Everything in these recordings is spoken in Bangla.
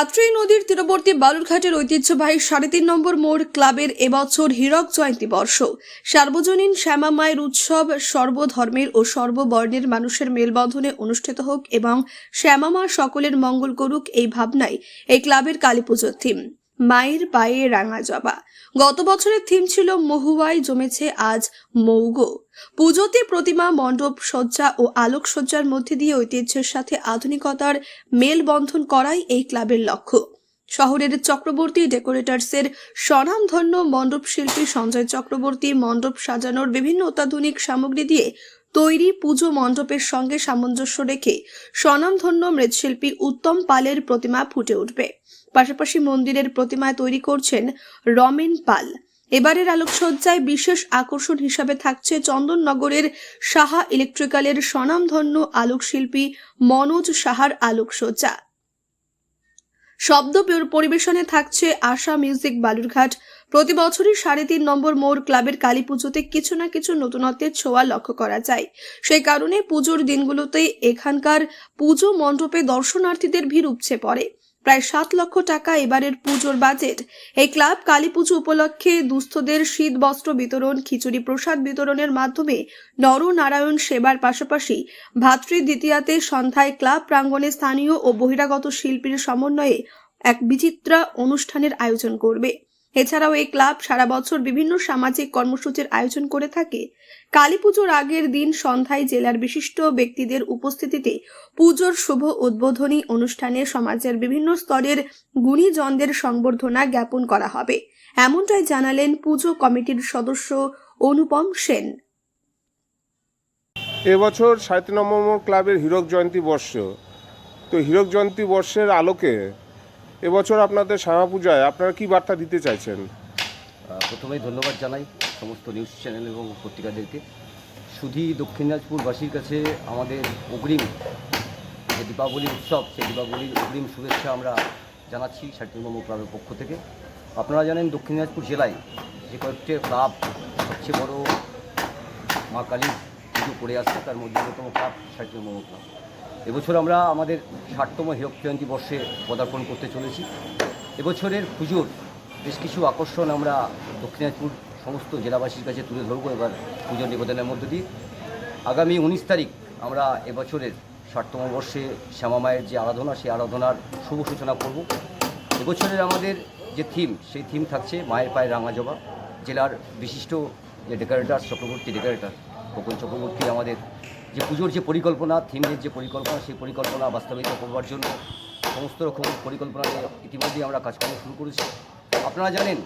আত্রেই নদীর তীরবর্তী বালুরঘাটের ঐতিহ্যবাহী সাড়ে তিন নম্বর মোড় ক্লাবের এবছর হীরক জয়ন্তী বর্ষ। সার্বজনীন শ্যামা মায়ের উৎসব সর্বধর্মের ও সর্ববর্ণের মানুষের মেলবন্ধনে অনুষ্ঠিত হোক এবং শ্যামা মা সকলের মঙ্গল করুক এই ভাবনায় এই ক্লাবের কালী পুজোর থিম মায়ের পায়ে রাঙা জবা। গত বছরের থিম ছিল মহুয়ায় জমেছে আজ মৌগ। পুজোতে প্রতিমা, মণ্ডপ, সজ্জা ও আলোকসজ্জার মধ্যে দিয়ে ঐতিহ্যের সাথে আধুনিকতার মেলবন্ধন করাই এই ক্লাবের লক্ষ্য। শহরের চক্রবর্তী ডেকোরেটার্সের স্বনামধন্য মণ্ডপ শিল্পী সঞ্জয় চক্রবর্তী মণ্ডপ সাজানোর বিভিন্ন অত্যাধুনিক সামগ্রী দিয়ে তৈরি পুজো মণ্ডপের সঙ্গে সামঞ্জস্য রেখে স্বনামধন্য মৃৎশিল্পী উত্তম পালের প্রতিমা ফুটে উঠবে। পাশাপাশি মন্দিরের প্রতিমায় তৈরি করছেন রমেন পাল। এবারের আলোকসজ্জায় বিশেষ আকর্ষণ হিসাবে থাকছে চন্দননগরের সাহা ইলেকট্রিক্যালের স্বনামধন্য আলোকশিল্পী মনোজ সাহার আলোকসজ্জা। শব্দ পরিবেশনে থাকছে আশা মিউজিক বালুরঘাট। প্রতি বছরই সাড়ে তিন নম্বর মোর ক্লাবের কালী পুজোতে কিছু না কিছু নতুনত্বের ছোঁয়া লক্ষ্য করা যায়। সেই কারণে পুজোর দিনগুলোতে এখানকার পুজো মণ্ডপে দর্শনার্থীদের ভিড় উপচে পড়ে। প্রায় সাত লক্ষ টাকা এবারের পুজোর বাজেট। এই ক্লাব কালী পুজো উপলক্ষে দুস্থদের শীত বস্ত্র বিতরণ, খিচুড়ি প্রসাদ বিতরণের মাধ্যমে নরনারায়ণ সেবার পাশাপাশি ভাতৃ দ্বিতীয়াতে সন্ধ্যায় ক্লাব প্রাঙ্গণে স্থানীয় ও বহিরাগত শিল্পীর সমন্বয়ে এক বিচিত্রা অনুষ্ঠানের আয়োজন করবে। এছাড়াও এই ক্লাব সারা বছর বিভিন্ন সামাজিক কর্মসূচির আয়োজন করে থাকে। কালী পুজোর আগের দিন সন্ধ্যায় জেলার বিশিষ্ট ব্যক্তিদের উপস্থিতিতে পুজোর শুভ উদ্বোধনী অনুষ্ঠানে সমাজের বিভিন্ন স্তরের গুণীজনদের সংবর্ধনা জ্ঞাপন করা হবে। এমনটাই জানালেন পুজো কমিটির সদস্য অনুপম সেন। এবছর তিন নম্বর ক্লাবের হীরক জয়ন্তী বর্ষ। তো হীরক জয়ন্তী বর্ষের আলোকে এবছর আপনাদের শ্যামা পূজায় আপনারা কি বার্তা দিতে চাইছেন? প্রথমেই ধন্যবাদ জানাই সমস্ত নিউজ চ্যানেল এবং পত্রিকাদেরকে। শুধু দক্ষিণ দিনাজপুরবাসীর কাছে আমাদের অগ্রিম যে দীপাবলি উৎসব, সেই দীপাবলির অগ্রিম শুভেচ্ছা আমরা জানাচ্ছি ষাটটিমূর্ম ক্লাবের পক্ষ থেকে। আপনারা জানেন দক্ষিণ দিনাজপুর জেলায় যে কয়েকটি ক্লাব সবচেয়ে বড় মা কালীর পুজো করে আসছে, তার মধ্যে অন্যতম ক্লাব ষাটটিমূর্ম ক্লাব এবছর আমরা আমাদের ষাটতম হীরক জয়ন্তী বর্ষে পদার্পণ করতে চলেছি। এবছরের পুজোর বেশ কিছু আকর্ষণ আমরা দক্ষিণ দিনাজপুর সমস্ত জেলাবাসীর কাছে তুলে ধরবো এবার পুজো নিবেদনের মধ্য দিয়ে। আগামী উনিশ তারিখ আমরা এবছরের ষাটতম বর্ষে শ্যামা মায়ের যে আরাধনা, সেই আরাধনার শুভ সূচনা করব। এবছরের আমাদের যে থিম, সেই থিম থাকছে মায়ের পায়ে রাঙা জবা। জেলার বিশিষ্ট যে ডেকোরেটার, চক্রবর্তী ডেকোরেটার খোকন চক্রবর্তী আমাদের যে পুজোর যে পরিকল্পনা থিমের যে পরিকল্পনা, সেই পরিকল্পনা বাস্তবায়িত করবার জন্য সমস্ত রকম পরিকল্পনা নিয়ে ইতিমধ্যেই আমরা কাজকর্ম শুরু করেছি। আপনারা জানেন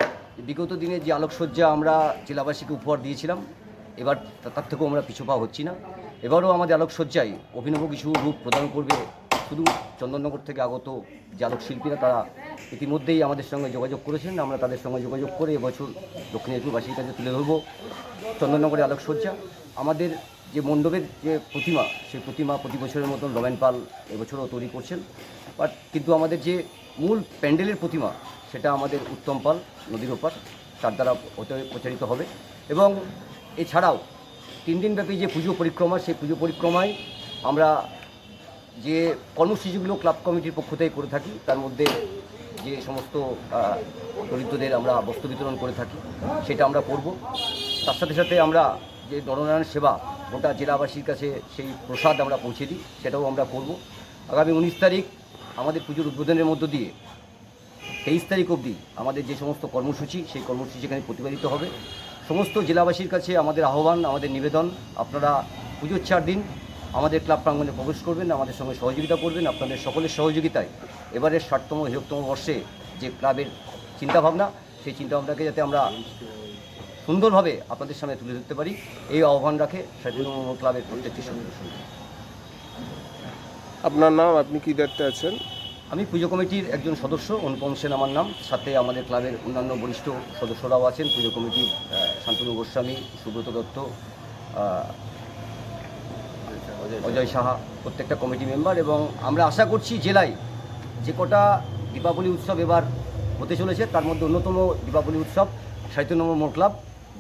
বিগত দিনে যে আলোকসজ্জা আমরা জেলাবাসীকে উপহার দিয়েছিলাম, এবার তার থেকেও আমরা পিছু পা হচ্ছি না। এবারও আমাদের আলোকসজ্জায় অভিনব কিছু রূপ প্রদান করবে শুধু চন্দননগর থেকে আগত যে আলোকশিল্পীরা, তারা ইতিমধ্যেই আমাদের সঙ্গে যোগাযোগ করেছেন। আমরা তাদের সঙ্গে যোগাযোগ করে এবছর দক্ষিণ দিনাজপুরবাসীর কাছে তুলে ধরবো চন্দননগরের আলোকসজ্জা। আমাদের যে মণ্ডপের যে প্রতিমা, সেই প্রতিমা প্রতি বছরের মতন রমেন পাল এবছরও তৈরি করছেন। বাট কিন্তু আমাদের যে মূল প্যান্ডেলের প্রতিমা, সেটা আমাদের উত্তম পাল নদীর ওপার, তার দ্বারা প্রচারিত হবে। এবং এছাড়াও তিন দিনব্যাপী যে পুজো পরিক্রমা, সেই পুজো পরিক্রমায় আমরা যে কর্মসূচিগুলো ক্লাব কমিটির পক্ষ থেকে করে থাকি, তার মধ্যে যে সমস্ত দরিদ্রদের আমরা বস্ত্র বিতরণ করে থাকি, সেটা আমরা করব। তার সাথে সাথে আমরা যে নরনারায়ণ সেবা গোটা জেলাবাসীর কাছে সেই প্রসাদ আমরা পৌঁছে দিই, সেটাও আমরা করব। আগামী উনিশ তারিখ আমাদের পুজোর উদ্বোধনের মধ্য দিয়ে তেইশ তারিখ অবধি আমাদের যে সমস্ত কর্মসূচি, সেই কর্মসূচি সেখানে প্রতিপাদিত হবে। সমস্ত জেলাবাসীর কাছে আমাদের আহ্বান, আমাদের নিবেদন, আপনারা পুজোর চার দিন আমাদের ক্লাব প্রাঙ্গণে প্রবেশ করবেন, আমাদের সঙ্গে সহযোগিতা করবেন। আপনাদের সকলের সহযোগিতায় এবারের ষাটতম হিরকতম বর্ষে যে ক্লাবের চিন্তাভাবনা, সেই চিন্তাভাবনাকে যাতে আমরা সুন্দরভাবে আপনাদের সামনে তুলে ধরতে পারি। এই আহ্বান রাখে ষাটতম ক্লাবের প্রত্যেকটি সদস্য। আপনার নাম আপনি কি দায়িত্বে আছেন? আমি পুজো কমিটির একজন সদস্য অনুপম সেন আমার নাম। সাথে আমাদের ক্লাবের অন্যান্য বরিষ্ঠ সদস্যরাও আছেন। পুজো কমিটির শান্তনু গোস্বামী সুব্রত দত্ত অজয় সাহা প্রত্যেকটা কমিটি মেম্বার। এবং আমরা আশা করছি জেলায় যে কটা দীপাবলি উৎসব এবার হতে চলেছে তার মধ্যে অন্যতম দীপাবলি উৎসব সাহিত্য নম্বর মোট ক্লাব।